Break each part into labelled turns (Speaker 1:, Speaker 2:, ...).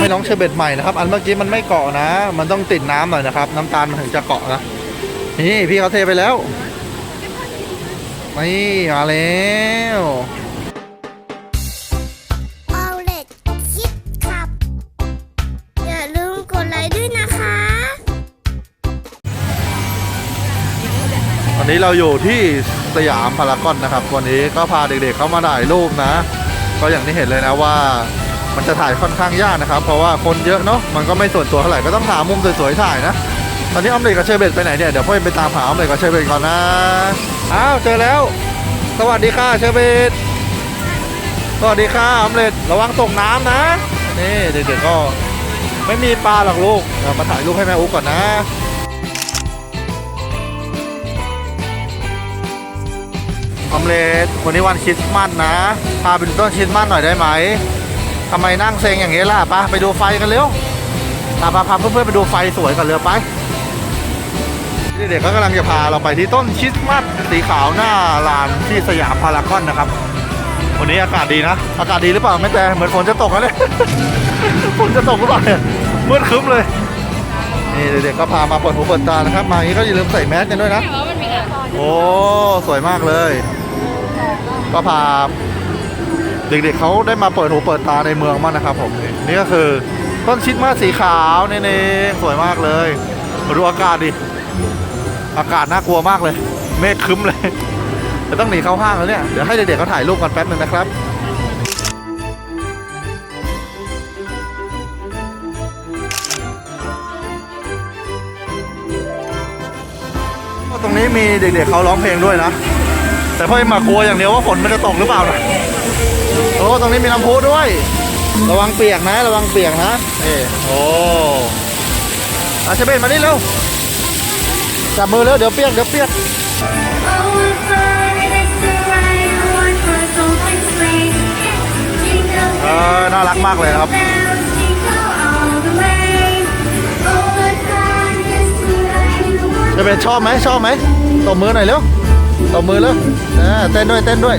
Speaker 1: ำให้น้องเชอร์เบตใหม่นะครับ อันเมื่อกี้มันไม่เกาะนะ มันต้องติดน้ำหน่อยนะครับ น้ำตาลมันถึงจะเกาะนะ นี่พี่เขาเทไปแล้ว นี่มาแล้ว
Speaker 2: เอาเล็ดคิดขับ อย่าลืมกดไลค์ด้วยนะคะ
Speaker 1: วันนี้เราอยู่ที่สยามพารากอนนะครับ วันนี้ก็พาเด็กๆเข้ามาถ่ายรูปนะ ก็อย่างที่เห็นเลยนะว่า มันจะถ่ายค่อนข้างยากนะครับ เพราะว่าคนเยอะเนาะมันก็ไม่ส่วนตัวเท่าไหร่ก็ต้องหามุมสวยๆถ่ายนะตอนนี้ออมเล็ตกับเชอร์เบตไปไหนเนี่ยเดี๋ยวพ่อไปตามหาออมเล็ตกับเชอร์เบตก่อนนะอ้าวเจอแล้ว สวัสดีค่ะเชอร์เบตสวัสดีค่ะออมเล็ตระวังตกน้ำนะนี่เด็กๆก็ไม่มีปลาหรอกลูกเรามาถ่ายรูปให้แม่อุ๊กก่อนนะออมเล็ตวันนี้วันคริสต์มาสนะพาไปดูต้นคริสต์มาสหน่อยได้ไหม ทำไมนั่งเซ็งอย่างนี้ล่ะปะไปดูไฟกันเร็วพาพาพาเพื่อนๆไปดูไฟสวยกันเร็วไปเด็กๆก็กำลังจะพาเราไปที่ต้นคริสต์มาสสีขาวหน้าลานที่สยามพารากอนนะครับ วันนี้อากาศดีนะ อากาศดีหรือเปล่าแม่แต่เหมือนฝนจะตกนะเนี่ยฝนจะตกหรือเปล่าเนี่ยมืดครึ้มเลยนี่เด็กๆก็พามาเปิดหูเปิดตานะครับ มาอย่างนี้ก็อย่าลืมใส่แมสกันด้วยนะโอ้สวยมากเลย ก็พา เด็กๆเขาได้มาเปิดหูเปิดตาในเมืองมากนะครับผมนี่ก็คือต้นชิดมาสีขาวนี่เองสวยมากเลยดูอากาศดิอากาศน่ากลัวมากเลย เมฆคึ้มเลยจะต้องหนีเข้าห้างแล้วเนี่ยเดี๋ยวให้เด็กๆเขาถ่ายรูปกันแป๊บหนึงนะครับตรงนี้มีเด็กๆเขาร้องเพลงด้วยนะ แต่พ่อเอ็มมากลัวอย่างเดียวว่าฝนมันจะตกหรือเปล่านะ โอ้ตรงนี้มีน้ำพุด้วย ระวังเปียกนะ ระวังเปียกนะเอโอ้อาเชเบนมานี่เร็วจับมือเร็วเดี๋ยวเปียกเดี๋ยวเปียกเออน่ารักมากเลยครับเชเบนชอบไหมชอบไหมตบมือหน่อยเร็วตบมือเร็วอ่าเต้นด้วยเต้นด้วย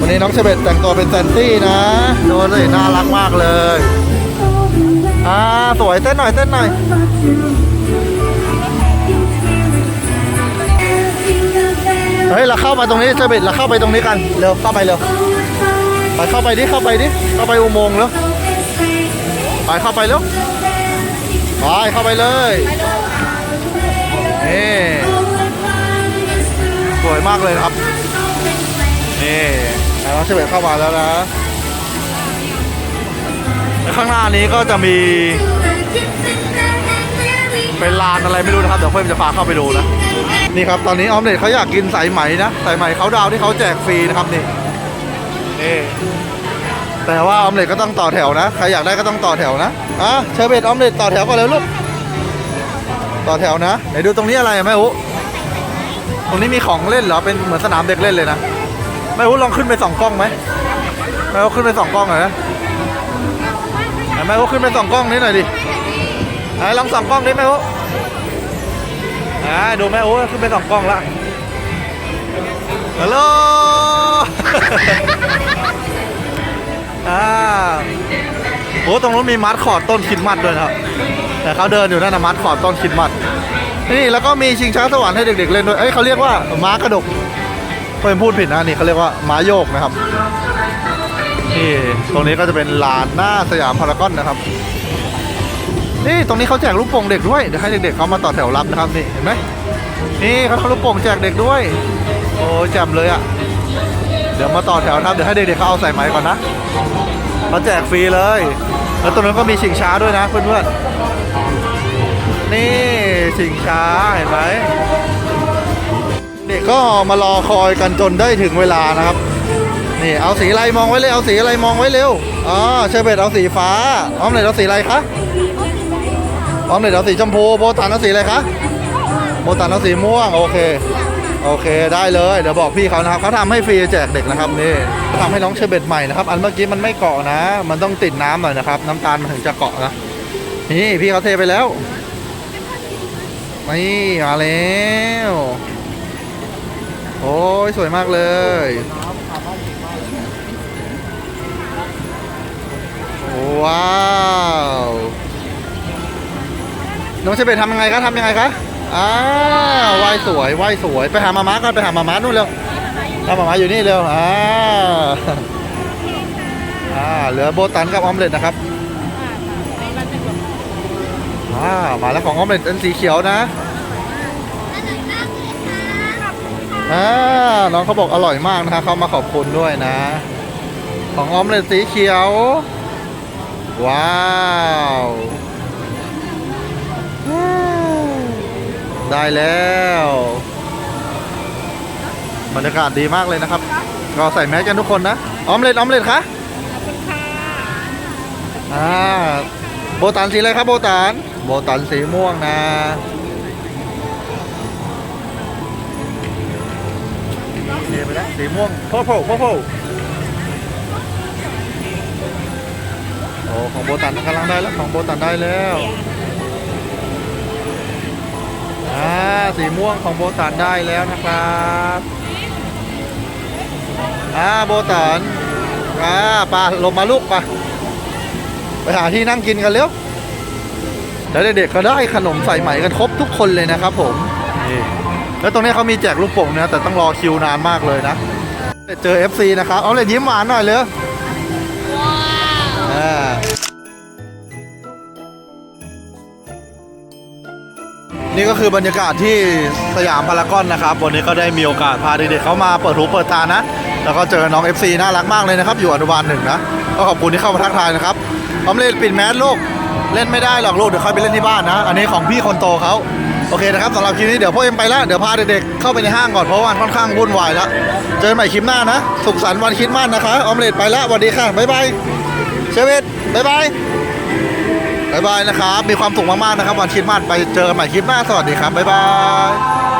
Speaker 1: วันนี้น้องเชเบตแต่งตัวเป็นแซนตี้นะดูสิน่ารักมากเลยอ่าสวยเต้นหน่อยเต้นหน่อยเฮ้ยเราเข้ามาตรงนี้เชเบตเราเข้าไปตรงนี้กันเร็วเข้าไปเร็วไปเข้าไปดิเข้าไปดิเข้าไปอุโมงค์เร็วไปเข้าไปเร็วไปเข้าไปเลยนี่สวยมากเลยครับ นี่แล้วน้องเชเบตเข้ามาแล้วนะ ข้างหน้านี้ก็จะมี เป็นลานอะไรไม่รู้นะครับ เดี๋ยวเพื่อนจะพาเข้าไปดูนะ นี่ครับ ตอนนี้ออมเล็ตเขาอยากกินสายไหมนะสายไหมเขาดาวที่เขาแจกฟรีนะครับนี่นี่แต่ว่าออมเล็ตก็ต้องต่อแถวนะ ใครอยากได้ก็ต้องต่อแถวนะ อะเชอร์เบตออมเล็ตต่อแถวก่อนเลยลูก ต่อแถวนะ ไหนดูตรงนี้อะไรอะแม่อุตรงนี้มีของเล่นเหรอ เป็นเหมือนสนามเด็กเล่นเลยนะ แม่อุลองขึ้นไปสองกล้องไหมแม่อุขึ้นไปสองกล้องหน่อยนะไหนแม่อุขึ้นไปสองกล้องนี้หน่อยดิไหนลองสองกล้องดิแม่อุอ่าดูแม่อุขึ้นไปสองกล้องละฮัลโหลอ่าโอ้ตรงนู้นมีมัดคอร์ดต้นคิดมัดด้วยครับ แต่เขาเดินอยู่นั่นนะมัดคอร์ดต้นคิดมัดนี่แล้วก็มีชิงช้าสวรรค์ให้เด็กๆเล่นด้วย เอ้ยเขาเรียกว่าม้ากระดก เพื่อนพูดผิดนะนี่เขาเรียกว่าม้าโยกนะครับนี่ตรงนี้ก็จะเป็นลานหน้าสยามพารากอนนะครับ นี่ตรงนี้เขาแจกลูกโป่งเด็กด้วยเดี๋ยวให้เด็กๆเขามาต่อแถวรับนะครับนี่เห็นไหมนี่เขาทำลูกโป่งแจกเด็กด้วย โอ้แจ่มเลยอะ่ะเดี๋ยวมาต่อแถวนะครับเดี๋ยวให้เด็กๆเขาเอาใส่ไหมก่อนนะเขาแจกฟรีเลย แล้วตรงนั้นก็มีชิงช้าด้วยนะเพื่อนๆนี่ชิงช้าเห็นไหม ก็มารอคอยกันจนได้ถึงเวลานะครับ นี่เอาสีอะไรมองไว้เลยเอาสีอะไรมองไว้เร็วอ๋อเชอร์เบตเอาสีฟ้าออมเล็ตเอาสีอะไรคะออมเล็ตเอาสีชมพูโบตันเอาสีอะไรคะโบตันเอาสีม่วงโอเคโอเคได้เลยเดี๋ยวบอกพี่เขานะครับเขาทำให้ฟรีแจกเด็กนะครับนี่ทำให้น้องเชอร์เบตใหม่นะครับ อันเมื่อกี้มันไม่เกาะนะ มันต้องติดน้ำหน่อยนะครับ น้ำตาลมันถึงจะเกาะนะนี่พี่เขาเทไปแล้วนี่มาแล้ว โอ้ยสวยมากเลยว้าวน้องเชเบททำยังไงคะทำยังไงคะอ้าวว่ายสวยว่ายสวยไปหามามากันไปหามาม้านู่นเร็วทำมามาอยู่นี่เร็วอ้าอ่าเหลือโบตันกับออมเล็ตนะครับอ่ามาแล้วของออมเล็ตเอ็นสีเขียวนะ อ่าน้องเขาบอกอร่อยมากนะฮะเขามาขอบคุณด้วยนะ ของออมเลตสีเขียว ว้าวได้แล้วบรรยากาศดีมากเลยนะครับ ก็ใส่แมสกันทุกคนนะออมเล็ตออมเล็ตคะอ่าโบตันสีอะไรครับโบตันโบตันสีม่วงนะ เทไปแล้วสีม่วงโพโพโพโพโอ้ของโบตันกำลังได้แล้วของโบตันได้แล้วอ่าสีม่วงของโบตันได้แล้วนะครับอ่าโบตันอ่าปลาลงมาลูกไปไปหาที่นั่งกินกันเร็วแล้วเด็กๆก็ได้ขนมใส่ไหมกันครบทุกคนเลยนะครับผมนี่ แล้วตรงนี้เขามีแจกลูกโป่งนะแต่ต้องรอคิวนานมากเลยนะเจอ FC นะครับเอาเลยยิ้มหวานหน่อยเลยว้าวนี่ก็คือบรรยากาศที่สยามพารากอนนะครับ วันนี้ก็ได้มีโอกาสพาเด็กๆเข้ามาเปิดหูเปิดตานะ แล้วก็เจอน้อง FC น่ารักมากเลยนะครับ อยู่อนุบาลหนึ่งนะ ก็ขอบคุณที่เข้ามาทักทายนะครับพร้อมเล่นปิดแมสลูก เล่นไม่ได้หรอกลูก เดี๋ยวค่อยไปเล่นที่บ้านนะ อันนี้ของพี่คนโตเขา โอเคนะครับสำหรับคลิปนี้เดี๋ยวพ่อเอ็มไปแล้วเดี๋ยวพาเด็กๆเข้าไปในห้างก่อนเพราะว่ามันค่อนข้างวุ่นวายแล้วเจอกันใหม่คลิปหน้านะ สุขสันต์วันคริดมาสนะคะออมเล็ตไปแล้วสวัสดีค่ะบ๊ายบายเชเวตบ๊ายบายบ๊ายบายนะครับมีความสุขมากๆนะครับวันคริดมาสไปเจอกันใหม่คลิปหน้าสวัสดีครับบ๊ายบาย